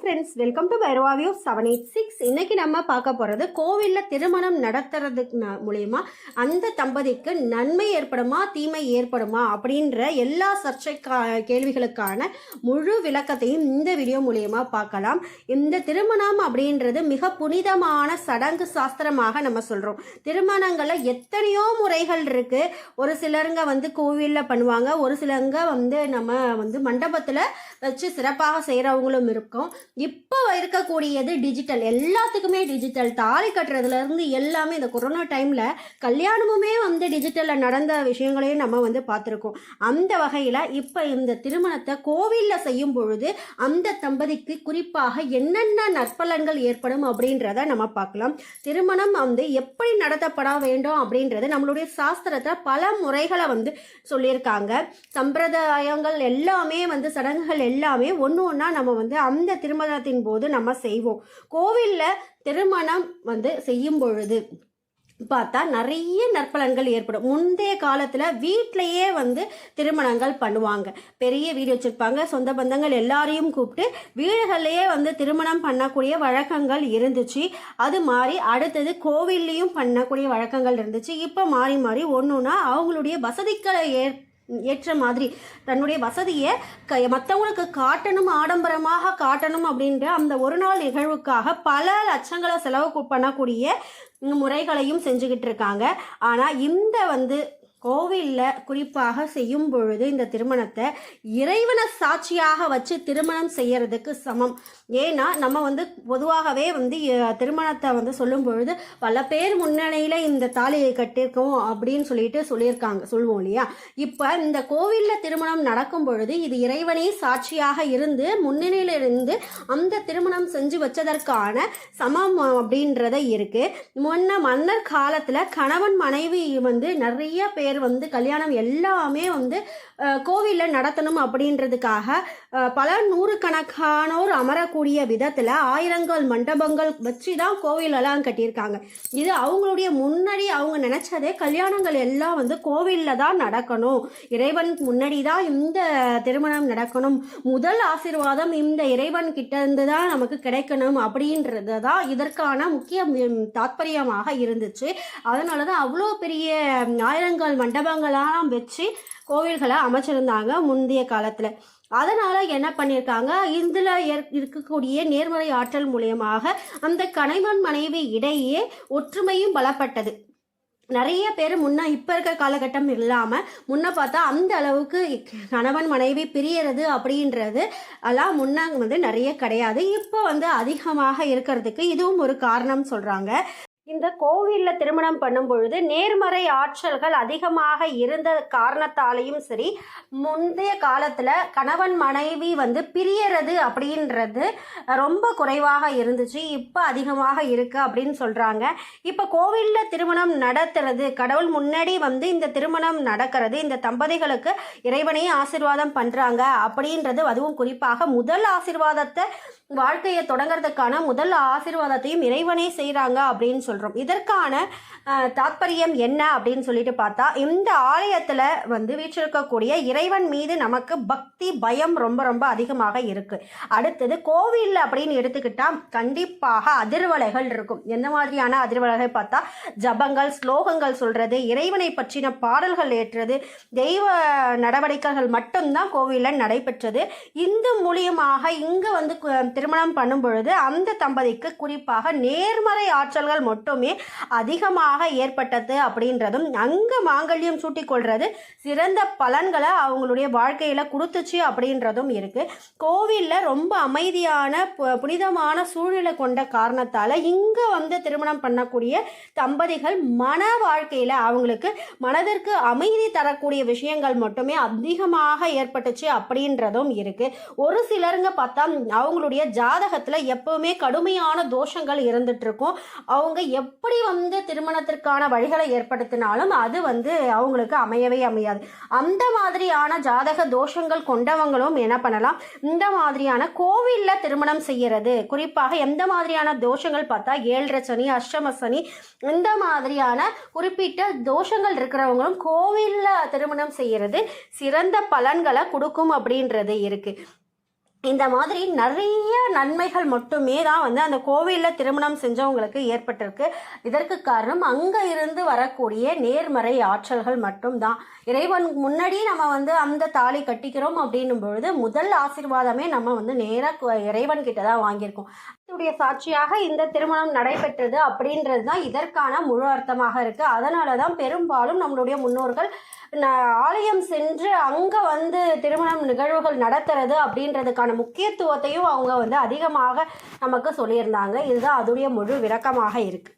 Friends welcome to பைரவாவியோ seven eight six இன்னைக்கு நம்ம பார்க்க போகிறது கோவிலில் திருமணம் நடத்துறது மூலயமா அந்த தம்பதிக்கு நன்மை ஏற்படுமா தீமை ஏற்படுமா அப்படின்ற எல்லா சர்ச்சை கேள்விகளுக்கான முழு விளக்கத்தையும் இந்த வீடியோ மூலயமா பார்க்கலாம். இந்த திருமணம் அப்படின்றது மிக புனிதமான சடங்கு சாஸ்திரமாக நம்ம சொல்கிறோம் திருமணங்களில் எத்தனையோ முறைகள் இருக்குது ஒரு சிலருங்க வந்து கோவிலில் பண்ணுவாங்க. ஒரு சிலருங்க வந்து நம்ம வந்து மண்டபத்தில் வச்சு சிறப்பாக செய்கிறவங்களும் இருக்கும். இப்போ இருக்கக்கூடியது டிஜிட்டல் எல்லாத்துக்குமே டிஜிட்டல் தாலி கட்டுறதுலேருந்து எல்லாமே இந்த கொரோனா டைமில் கல்யாணமுமே வந்து டிஜிட்டலில் நடந்த விஷயங்களையும் நம்ம வந்து பார்த்துருக்கோம். அந்த வகையில் இப்போ இந்த திருமணத்தை கோவிலில் செய்யும் பொழுது அந்த தம்பதிக்கு குறிப்பாக என்னென்ன நற்பலன்கள் ஏற்படும் அப்படின்றத நம்ம பார்க்கலாம். திருமணம் வந்து எப்படி நடத்தப்பட வேண்டும் அப்படின்றது நம்மளுடைய சாஸ்திரத்தில் பல முறைகளை வந்து சொல்லியிருக்காங்க. சம்பிரதாயங்கள் எல்லாமே வந்து சடங்குகள் எல்லாமே ஒன்று ஒன்றா நம்ம வந்து அந்த திருமணத்தின் போது நம்ம செய்வோம். கோவிலில் திருமணம் வந்து செய்யும் பொழுது பார்த்தா நிறைய நற்பலன்கள் ஏற்படும். முந்தைய காலத்தில் வீட்டிலையே வந்து திருமணங்கள் பண்ணுவாங்க. பெரிய வீடு வச்சுருப்பாங்க. சொந்த பந்தங்கள் எல்லாரையும் கூப்பிட்டு வீடுகள்லையே வந்து திருமணம் பண்ணக்கூடிய வழக்கங்கள் இருந்துச்சு. அது மாதிரி அடுத்தது கோவில்லையும் பண்ணக்கூடிய வழக்கங்கள் இருந்துச்சு. இப்போ மாறி மாறி ஒன்று ஒன்றா அவங்களுடைய வசதிகளை ஏற்ப ஏற்ற மாதிரி தன்னுடைய வசதியை க மற்றவங்களுக்கு காட்டணும் ஆடம்பரமாக காட்டணும் அப்படின்ற அந்த ஒரு நாள் நிகழ்வுக்காக பல லட்சங்களை செலவு பண்ணக்கூடிய முறைகளையும் செஞ்சுக்கிட்டு இருக்காங்க. ஆனால் இந்த வந்து கோவிலில் குறிப்பாக செய்யும் பொழுது இந்த திருமணத்தை இறைவனை சாட்சியாக வச்சு திருமணம் செய்யறதுக்கு சமம். ஏன்னா நம்ம வந்து பொதுவாகவே வந்து திருமணத்தை வந்து சொல்லும் பொழுது பல பேர் முன்னணியில் இந்த தாலியை கட்டியிருக்கோம் அப்படின்னு சொல்லிட்டு சொல்லியிருக்காங்க சொல்லுவோம் இல்லையா? இப்போ இந்த கோவிலில் திருமணம் நடக்கும் பொழுது இது இறைவனே சாட்சியாக இருந்து முன்னணியில் இருந்து அந்த திருமணம் செஞ்சு வச்சதற்கான சமம் அப்படின்றத இருக்குது முன்ன மன்னர் காலத்தில் கணவன் மனைவி வந்து நிறைய பேர் வந்து கல்யாணம் எல்லாமே வந்து கோவிலில் நடத்தணும் அப்படின்றதுக்காக பல நூறுக்கணக்கானோர் அமரக்கூடிய விதத்தில் ஆயிரங்கள் மண்டபங்கள் வச்சு தான் கோவிலெல்லாம் கட்டியிருக்காங்க. இது அவங்களுடைய முன்னாடி அவங்க நினச்சதே கல்யாணங்கள் எல்லாம் வந்து கோவிலில் தான் நடக்கணும். இறைவன் முன்னாடி தான் இந்த திருமணம் நடக்கணும். முதல் ஆசீர்வாதம் இந்த இறைவன் கிட்ட இருந்து தான் நமக்கு கிடைக்கணும் அப்படின்றது தான் இதற்கான முக்கிய தாத்பரியமாக இருந்துச்சு. அதனால தான் அவ்வளோ பெரிய ஆயிரங்கள் மண்டபங்களாம் வச்சு கோவில்களை அமைச்சிருந்தாங்க முந்தைய காலத்தில். அதனால் என்ன பண்ணியிருக்காங்க இதில் இருக்கக்கூடிய நேர்மறை ஆற்றல் மூலியமாக அந்த கணவன் மனைவி இடையே ஒற்றுமையும் பலப்பட்டது. நிறைய பேர் முன்னே இப்போ இருக்கிற காலகட்டம் இல்லாமல் முன்னே பார்த்தா அந்த அளவுக்கு கணவன் மனைவி பிரியறது அப்படின்றது எல்லாம் முன்னே வந்து நிறைய கிடையாது. இப்போ வந்து அதிகமாக இருக்கிறதுக்கு இதுவும் ஒரு காரணம் சொல்கிறாங்க இந்த கோவிலில் திருமணம் பண்ணும் பொழுது நேர்மறை ஆற்றல்கள் அதிகமாக இருந்த காரணத்தாலையும் சரி முந்தைய காலத்தில் கணவன் மனைவி வந்து பிரியறது அப்படின்றது ரொம்ப குறைவாக இருந்துச்சு. இப்போ அதிகமாக இருக்குது அப்படின்னு சொல்கிறாங்க இப்போ கோவிலில் திருமணம் நடத்துறது கடவுள் முன்னாடி வந்து இந்த திருமணம் நடக்கிறது இந்த தம்பதிகளுக்கு இறைவனே ஆசிர்வாதம் பண்ணுறாங்க அப்படின்றது அதுவும் குறிப்பாக முதல் ஆசிர்வாதத்தை வாழ்க்கையை தொடங்குறதுக்கான முதல் ஆசீர்வாதத்தையும் இறைவனே செய்கிறாங்க அப்படின்னு சொல்கிறோம் இதற்கான தாத்பரியம் என்ன அப்படின்னு சொல்லிட்டு பார்த்தா இந்த ஆலயத்தில் வந்து வீற்றிருக்கக்கூடிய இறைவன் மீது நமக்கு பக்தி பயம் ரொம்ப ரொம்ப அதிகமாக இருக்குது அடுத்தது கோவிலில் அப்படின்னு எடுத்துக்கிட்டால் கண்டிப்பாக அதிர்வலைகள் இருக்கும். எந்த மாதிரியான அதிர்வலைகள் பார்த்தா ஜபங்கள் ஸ்லோகங்கள் சொல்கிறது இறைவனை பற்றின பாடல்கள் ஏற்றுறது தெய்வ நடவடிக்கைகள் மட்டும்தான் கோவிலில் நடைபெற்றது. இந்து மூலியமாக இங்கே வந்து திருமணம் பண்ணும் பொழுது அந்த தம்பதிக்கு குறிப்பாக நேர்மறை ஆற்றல்கள் மட்டும் அதிகமாக ஏற்பட்டது அப்படின்றதும் அங்கே மாங்கல்யம் சூட்டிக்கொள்வது சிறந்த பலன்களை அவங்களுடைய வாழ்க்கையில் கொடுத்துச்சு அப்படின்றதும் இருக்குது கோவிலில் ரொம்ப அமைதியான பு- புனிதமான சூழ்நிலை கொண்ட காரணத்தால் இங்கே வந்து திருமணம் பண்ணக்கூடிய தம்பதிகள் மன வாழ்க்கையில் அவங்களுக்கு மனதிற்கு அமைதி தரக்கூடிய விஷயங்கள் மட்டுமே அதிகமாக ஏற்பட்டுச்சு அப்படின்றதும் இருக்குது ஒரு சிலருங்க பார்த்தா அவங்களுடைய ஜாதகத்தில் எப்பவுமே கடுமையான தோஷங்கள் இருந்துட்டு இருக்கும். அவங்க எப்படி வந்து திருமணத்திற்கான வழிகளை ஏற்படுத்தினாலும் அது வந்து அவங்களுக்கு அமையவே அமையாது. அந்த மாதிரியான ஜாதக தோஷங்கள் கொண்டவங்களும் என்ன பண்ணலாம்? இந்த மாதிரியான கோவிலில் திருமணம் செய்கிறது குறிப்பாக எந்த மாதிரியான தோஷங்கள் பார்த்தா ஏழரை சனி அஷ்டம சனி இந்த மாதிரியான குறிப்பிட்ட தோஷங்கள் இருக்கிறவங்களும் கோவிலில் திருமணம் செய்கிறது சிறந்த பலன்களை கொடுக்கும் அப்படின்றது இருக்குது இந்த மாதிரி நிறைய நன்மைகள் மட்டுமே தான் வந்து அந்த கோவிலில் திருமணம் செஞ்சவங்களுக்கு ஏற்பட்டிருக்கு. இதற்கு காரணம் அங்கே இருந்து வரக்கூடிய நேர்மறை ஆற்றல்கள் மட்டும்தான். இறைவன் முன்னாடி நம்ம வந்து அந்த தாலி கட்டிக்கிறோம் அப்படின்னும் பொழுது முதல் ஆசீர்வாதமே நம்ம வந்து நேராக இறைவன் கிட்ட தான் வாங்கியிருக்கோம். இதனுடைய சாட்சியாக இந்த திருமணம் நடைபெற்றது அப்படின்றது தான் இதற்கான முழு அர்த்தமாக இருக்கு. அதனால தான் பெரும்பாலும் நம்மளுடைய முன்னோர்கள் ஆலயம் சென்று அங்கே வந்து திருமணம் நிகழ்வுகள் நடத்துறது அப்படின்றதுக்கான முக்கியத்துவத்தையும் அவங்க வந்து அதிகமாக நமக்கு சொல்லியிருந்தாங்க. இதுதான் அதுடைய முழு விளக்கமாக இருக்குது